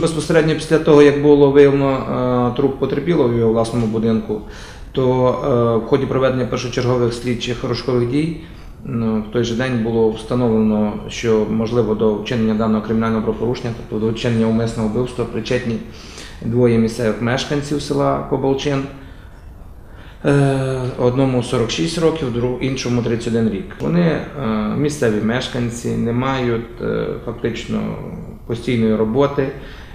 Безпосередньо після того, як було виявлено е, труп потерпілого в його власному будинку, то е, в ході проведення першочергових слідчих розшукових дій в той же день було встановлено, що можливо до вчинення даного кримінального правопорушення, тобто до вчинення умисного вбивства, причетні двоє місцевих мешканців села Коболчин. Е, Одному 46 років, іншому 31 рік. Вони місцеві мешканці, не мають фактично постійної роботи,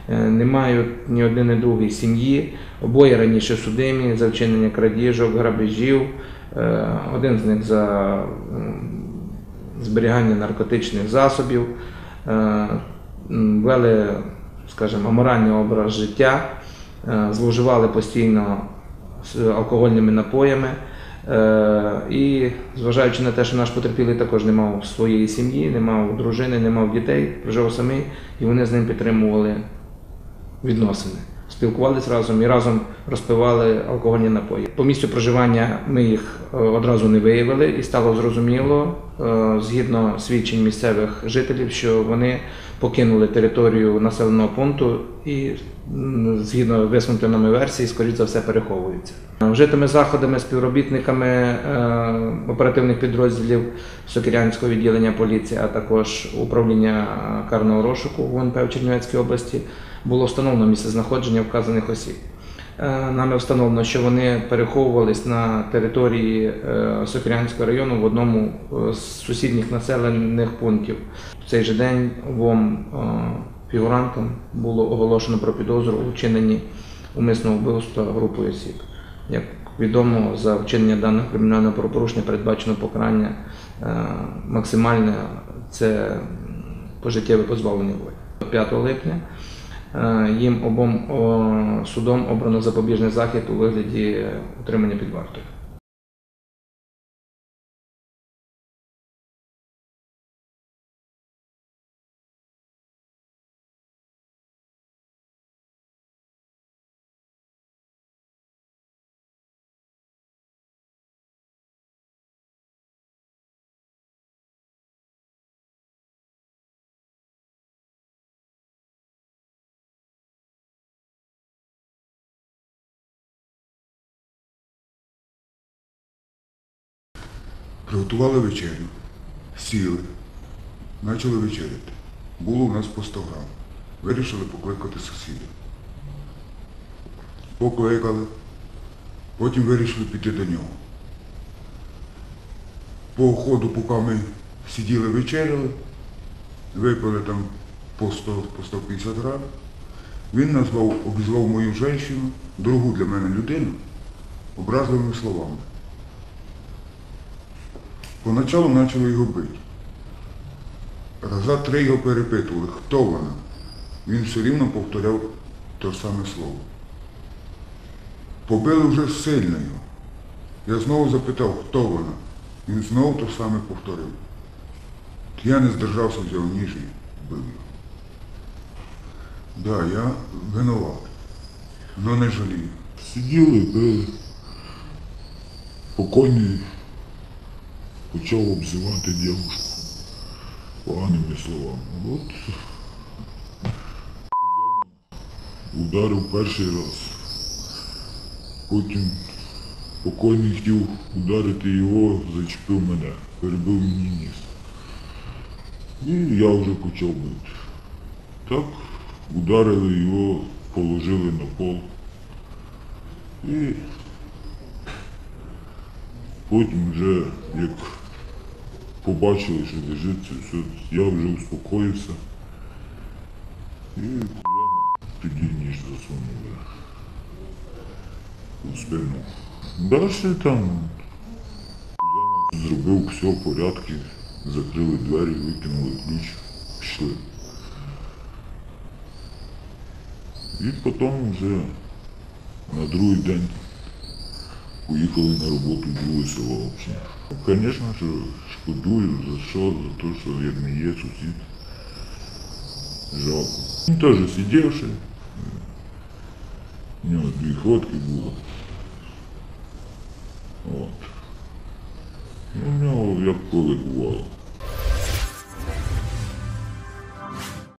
не мають ні один, ні другий сім'ї. Обоє раніше судимі за вчинення крадіжок, грабежів. Е, Один з них за зберігання наркотичних засобів. Е, Вели, скажімо, аморальний образ життя, е, зловживали постійно алкогольними напоями. Е, І зважаючи на те, що наш потерпілий також не мав своєї сім'ї, не мав дружини, не мав дітей, прожив самий, і вони з ним підтримували відносини. Спілкувалися разом і разом розпивали алкогольні напої. По місцю проживання ми їх е, одразу не виявили, і стало зрозуміло, згідно свідчень місцевих жителів, що вони покинули територію населеного пункту і згідно висунутої версії, скоріш за все, переховуються. Вжитими заходами співробітниками е, оперативних підрозділів Сокирянського відділення поліції, а також управління е, карного розшуку ГУНП в Чернівецькій області було встановлено місце знаходження вказаних осіб. Е, Нами встановлено, що вони переховувались на території е, Сокирянського району в одному е, з сусідніх населених пунктів. В цей же день е, фігурантам було оголошено про підозру у вчиненні умисного вбивства групою осіб. Як відомо, за вчинення даного кримінального правопорушення передбачено покарання максимальне це пожиттєве позбавлення волі. 5 липня їм обом судом обрано запобіжний захід у вигляді утримання під вартою. Приготували вечерю, сіли, почали вечеряти. Було у нас по 100 грам. Вирішили покликати сусідів. Покликали, потім вирішили піти до нього. По ходу, поки ми сиділи вечеряли, випили там по 100, по 150 грам, він назвав, обізвав мою жінку, дорогу для мене людину, образливими словами. Поначалу почали його бити. Раза три його перепитували, хто вона. Він все рівно повторяв те саме слово. Побили вже сильно його. Я знову запитав, хто вона. Він знову те саме повторив. Я не здержався, взяв ніж і вбив його. Так, да, я винуват, але не жалію. Сиділи, пили. Покойний почав обзивати дівчинку поганими словами. От ударив перший раз. Потім покойний хотів ударити його, зачепив мене, перебив мені ніс. І я вже почав бити. Так, ударили його, положили на пол. І потім вже як побачили, що лежить це все, я вже успокоївся. І тоді ніж засунули у спину. Далі там зробив все в порядку, закрили двері, викинули ключ, пішли. І потім вже на другий день поїхали на роботу в друге село взагалі. Звісно, що шкодую за що, за те, що як не є сусід. Жалко. Він теж сидівши. У нього дві ходки було. От. Ну, у нього як коли бувало.